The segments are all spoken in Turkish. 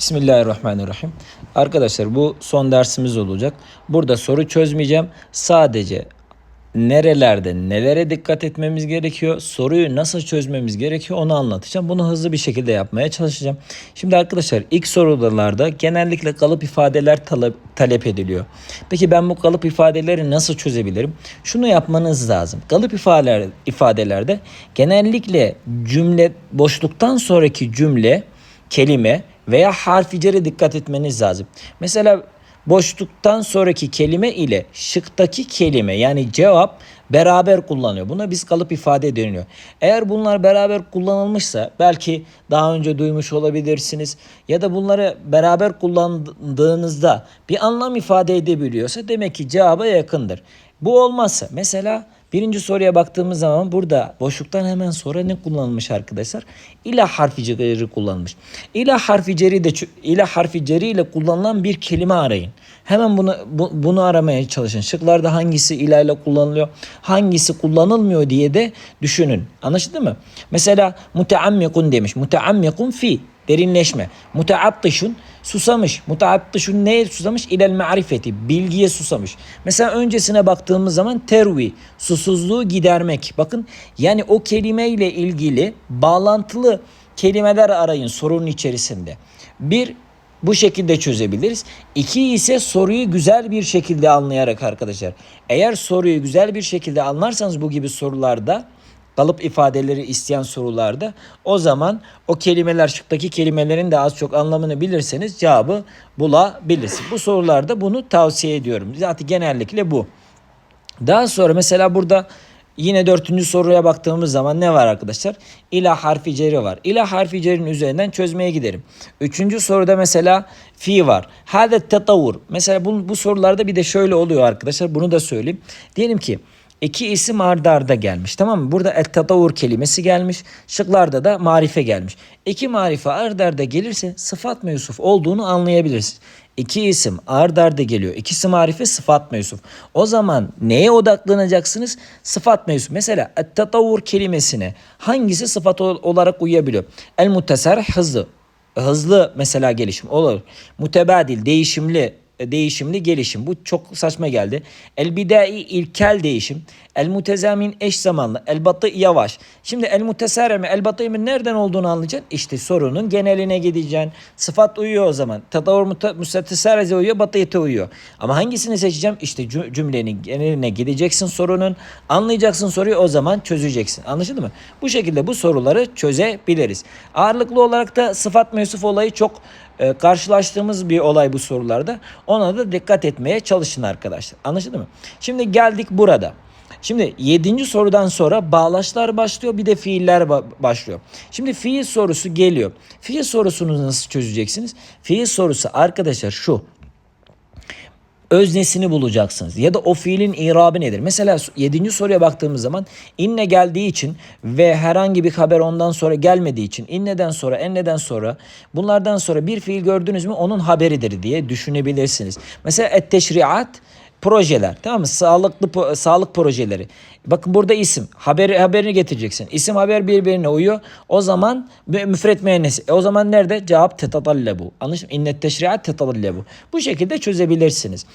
Bismillahirrahmanirrahim. Arkadaşlar bu son dersimiz olacak. Burada soru çözmeyeceğim. Sadece nerelerde nelere dikkat etmemiz gerekiyor, soruyu nasıl çözmemiz gerekiyor onu anlatacağım. Bunu hızlı bir şekilde yapmaya çalışacağım. Şimdi arkadaşlar ilk sorularda genellikle kalıp ifadeler talep, talep ediliyor. Peki ben bu kalıp ifadeleri nasıl çözebilirim? Şunu yapmanız lazım. Kalıp ifadeler, ifadelerde genellikle cümle boşluktan sonraki cümle, kelime veya harfi cere dikkat etmeniz lazım. Mesela boşluktan sonraki kelime ile şıktaki kelime yani cevap beraber kullanıyor. Buna biz kalıp ifade deniyor. Eğer bunlar beraber kullanılmışsa belki daha önce duymuş olabilirsiniz ya da bunları beraber kullandığınızda bir anlam ifade edebiliyorsa demek ki cevaba yakındır. Bu olmazsa mesela birinci soruya baktığımız zaman burada boşluktan hemen sonra ne kullanılmış arkadaşlar? İla harfi ceri kullanılmış. İla harfi ceri de ila harfi ceri ile kullanılan bir kelime arayın. Hemen bunu bu, bunu aramaya çalışın. Şıklarda hangisi ila ile kullanılıyor, hangisi kullanılmıyor diye de düşünün. Anlaşıldı mı? Mesela muteammikun demiş. Muteammikun fi derinleşme. Muteattışun susamış. Muteattışun neye susamış? İlel marifeti. Bilgiye susamış. Mesela öncesine baktığımız zaman tervi. Susuzluğu gidermek. Bakın yani o kelimeyle ilgili bağlantılı kelimeler arayın sorunun içerisinde. Bir bu şekilde çözebiliriz. İki ise soruyu güzel bir şekilde anlayarak arkadaşlar. Eğer soruyu güzel bir şekilde anlarsanız bu gibi sorularda kalıp ifadeleri isteyen sorularda o zaman o kelimeler şıktaki kelimelerin de az çok anlamını bilirseniz cevabı bulabilirsiniz. Bu sorularda bunu tavsiye ediyorum. Zaten genellikle bu. Daha sonra mesela burada Yine dördüncü soruya baktığımız zaman ne var arkadaşlar? İla harfi ceri var. İla harfi cerinin üzerinden çözmeye giderim. Üçüncü soruda mesela fi var. Hade tetavur. Mesela bu, bu sorularda bir de şöyle oluyor arkadaşlar. Bunu da söyleyeyim. Diyelim ki iki isim ardarda arda gelmiş. Tamam mı? Burada et tatavur kelimesi gelmiş. Şıklarda da marife gelmiş. İki marife ardarda arda gelirse sıfat mı Yusuf olduğunu anlayabilirsiniz. İki isim ard arda geliyor. İkisi marife sıfat mevsuf. O zaman neye odaklanacaksınız? Sıfat mevsuf. Mesela tatavur kelimesine hangisi sıfat olarak uyabiliyor? El muttesar hızlı. Hızlı mesela gelişim olur. Mutebadil değişimli değişimli gelişim. Bu çok saçma geldi. El bidai ilkel değişim. El mutezamin eş zamanlı. El batı yavaş. Şimdi el mutesareme el batı nereden olduğunu anlayacaksın. İşte sorunun geneline gideceksin. Sıfat uyuyor o zaman. Tadavur müstesareze uyuyor, batıyete uyuyor. Ama hangisini seçeceğim? İşte cümlenin geneline gideceksin sorunun. Anlayacaksın soruyu o zaman çözeceksin. Anlaşıldı mı? Bu şekilde bu soruları çözebiliriz. Ağırlıklı olarak da sıfat mevsuf olayı çok e, karşılaştığımız bir olay bu sorularda. Ona da dikkat etmeye çalışın arkadaşlar. Anlaşıldı mı? Şimdi geldik burada. Şimdi yedinci sorudan sonra bağlaçlar başlıyor bir de fiiller başlıyor. Şimdi fiil sorusu geliyor. Fiil sorusunu nasıl çözeceksiniz? Fiil sorusu arkadaşlar şu öznesini bulacaksınız. Ya da o fiilin irabı nedir? Mesela 7. soruya baktığımız zaman inne geldiği için ve herhangi bir haber ondan sonra gelmediği için inneden sonra enneden sonra bunlardan sonra bir fiil gördünüz mü onun haberidir diye düşünebilirsiniz. Mesela et teşriat projeler tamam mı? Sağlıklı sağlık projeleri. Bakın burada isim. Haberi haberini getireceksin. İsim haber birbirine uyuyor. O zaman müfret müennesi. E o zaman nerede? Cevap tetadallabu. Anlaşıldı mı? İnnet teşriat tetadallabu. Bu şekilde çözebilirsiniz.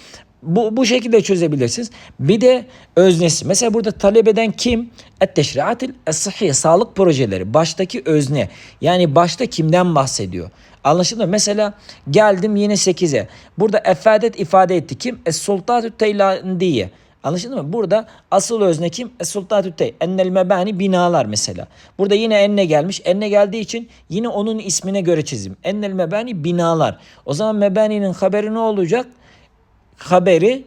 Bu, bu şekilde çözebilirsiniz. Bir de öznesi. Mesela burada talep eden kim? Et teşriatil es Sağlık projeleri. Baştaki özne. Yani başta kimden bahsediyor? Anlaşıldı mı? Mesela geldim yine 8'e. Burada efadet ifade etti. Kim? Es-sultatü teylandiye. Anlaşıldı mı? Burada asıl özne kim? Es-sultatü tey. Ennel mebani binalar mesela. Burada yine enne gelmiş. Enne geldiği için yine onun ismine göre çizim. Ennel mebani binalar. O zaman mebaninin haberi ne olacak? Haberi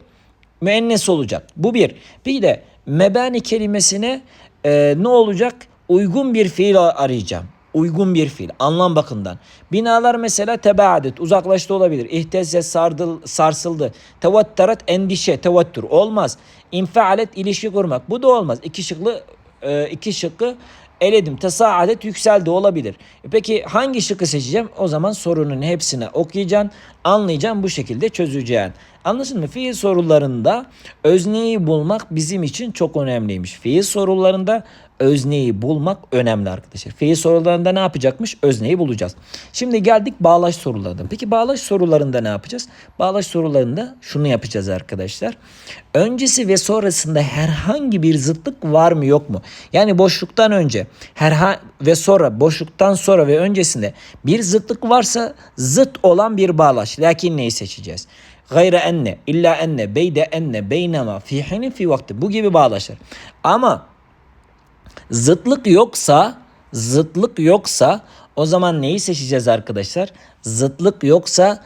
müennes olacak. Bu bir. Bir de mebani kelimesine e, ne olacak? Uygun bir fiil arayacağım uygun bir fiil anlam bakımından. Binalar mesela tebaadet uzaklaştı olabilir. İhtezze sardıl, sarsıldı. Tevattarat endişe tevattur olmaz. İnfaalet ilişki kurmak bu da olmaz. İki şıklı e, iki şıkkı eledim. Tesaadet yükseldi olabilir. E peki hangi şıkkı seçeceğim? O zaman sorunun hepsini okuyacaksın, anlayacaksın, bu şekilde çözeceksin. Anlaşıldı mı? Fiil sorularında özneyi bulmak bizim için çok önemliymiş. Fiil sorularında özneyi bulmak önemli arkadaşlar. Fiil sorularında ne yapacakmış? Özneyi bulacağız. Şimdi geldik bağlaç sorularına. Peki bağlaç sorularında ne yapacağız? Bağlaç sorularında şunu yapacağız arkadaşlar. Öncesi ve sonrasında herhangi bir zıtlık var mı yok mu? Yani boşluktan önce herha ve sonra boşluktan sonra ve öncesinde bir zıtlık varsa zıt olan bir bağlaç. Lakin neyi seçeceğiz? Gayre enne, illa enne, beyde enne, beynema, fi hinin fi vakti. Bu gibi bağlaçlar. Ama zıtlık yoksa, zıtlık yoksa o zaman neyi seçeceğiz arkadaşlar? Zıtlık yoksa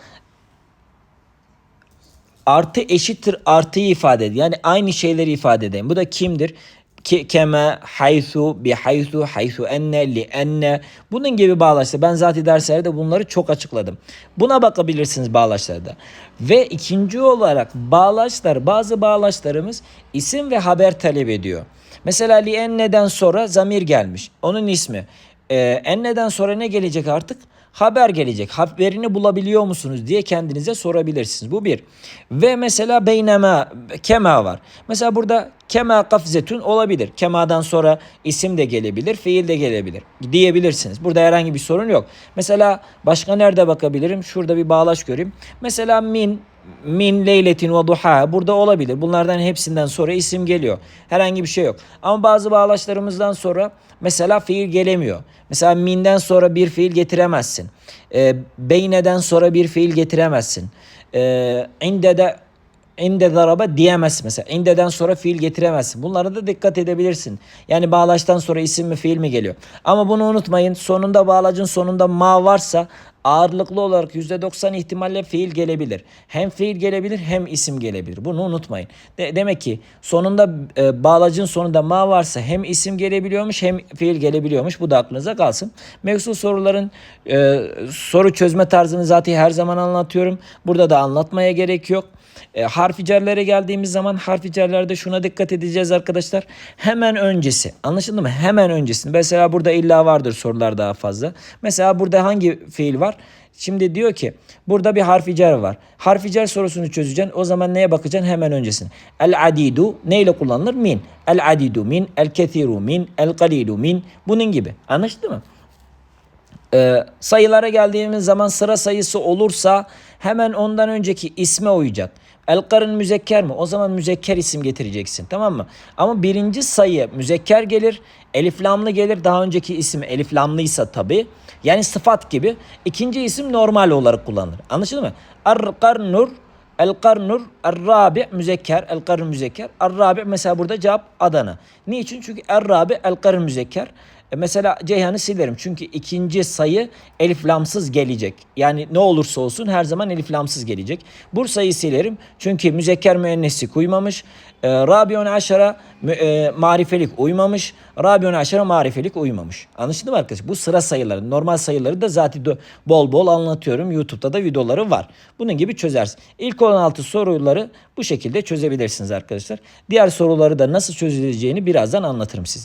artı eşittir artıyı ifade eder. Yani aynı şeyleri ifade eden. Bu da kimdir? Ke, keme, haythu, bi haythu, haythu enne, li enne. Bunun gibi bağlaçlar. Ben zaten derslerde bunları çok açıkladım. Buna bakabilirsiniz bağlaçlarda. Ve ikinci olarak bağlaçlar, bazı bağlaçlarımız isim ve haber talep ediyor. Mesela li enne'den sonra zamir gelmiş. Onun ismi. Ee, enne'den sonra ne gelecek artık? haber gelecek. Haberini bulabiliyor musunuz diye kendinize sorabilirsiniz. Bu bir. Ve mesela beynema kema var. Mesela burada kema kafzetun olabilir. Kemadan sonra isim de gelebilir, fiil de gelebilir diyebilirsiniz. Burada herhangi bir sorun yok. Mesela başka nerede bakabilirim? Şurada bir bağlaç göreyim. Mesela min min leyletin ve duha burada olabilir. Bunlardan hepsinden sonra isim geliyor. Herhangi bir şey yok. Ama bazı bağlaçlarımızdan sonra mesela fiil gelemiyor. Mesela minden sonra bir fiil getiremezsin. E, beyneden sonra bir fiil getiremezsin. E, inde de inde zaraba diyemezsin mesela. İndeden sonra fiil getiremezsin. Bunlara da dikkat edebilirsin. Yani bağlaçtan sonra isim mi fiil mi geliyor. Ama bunu unutmayın. Sonunda bağlacın sonunda ma varsa ağırlıklı olarak %90 ihtimalle fiil gelebilir. Hem fiil gelebilir hem isim gelebilir. Bunu unutmayın. De- demek ki sonunda e, bağlacın sonunda ma varsa hem isim gelebiliyormuş hem fiil gelebiliyormuş. Bu da aklınıza kalsın. Mevzu soruların e, soru çözme tarzını zaten her zaman anlatıyorum. Burada da anlatmaya gerek yok. E, harficerlere geldiğimiz zaman harficerlerde şuna dikkat edeceğiz arkadaşlar. Hemen öncesi. Anlaşıldı mı? Hemen öncesi. Mesela burada illa vardır sorular daha fazla. Mesela burada hangi fiil var? Şimdi diyor ki burada bir harficer var. Harficer sorusunu çözeceksin. O zaman neye bakacaksın? Hemen öncesine. El adidu neyle kullanılır? Min. El adidu min. El kethiru min. El kalilu min. Bunun gibi. Anlaşıldı mı? Ee, sayılara geldiğimiz zaman sıra sayısı olursa hemen ondan önceki isme uyacak. El karın müzekker mi? O zaman müzekker isim getireceksin tamam mı? Ama birinci sayı müzekker gelir. Elif lamlı gelir. Daha önceki isim elif lamlıysa tabi. Yani sıfat gibi. İkinci isim normal olarak kullanılır. Anlaşıldı mı? Er karnur El karnur er rabi müzekker. El karn müzekker. Er rabi mesela burada cevap Adana. Niçin? Çünkü er rabi el karn müzekker. E mesela Ceyhan'ı silerim. Çünkü ikinci sayı elif lamsız gelecek. Yani ne olursa olsun her zaman elif lamsız gelecek. Bursa'yı silerim. Çünkü müzekker müennesi uymamış. E, Rabion aşara e, marifelik uymamış. Rabion aşara marifelik uymamış. Anlaşıldı mı arkadaşlar? Bu sıra sayıları. Normal sayıları da zaten bol bol anlatıyorum. YouTube'da da videoları var. Bunun gibi çözersin. İlk 16 soruları bu şekilde çözebilirsiniz arkadaşlar. Diğer soruları da nasıl çözüleceğini birazdan anlatırım size.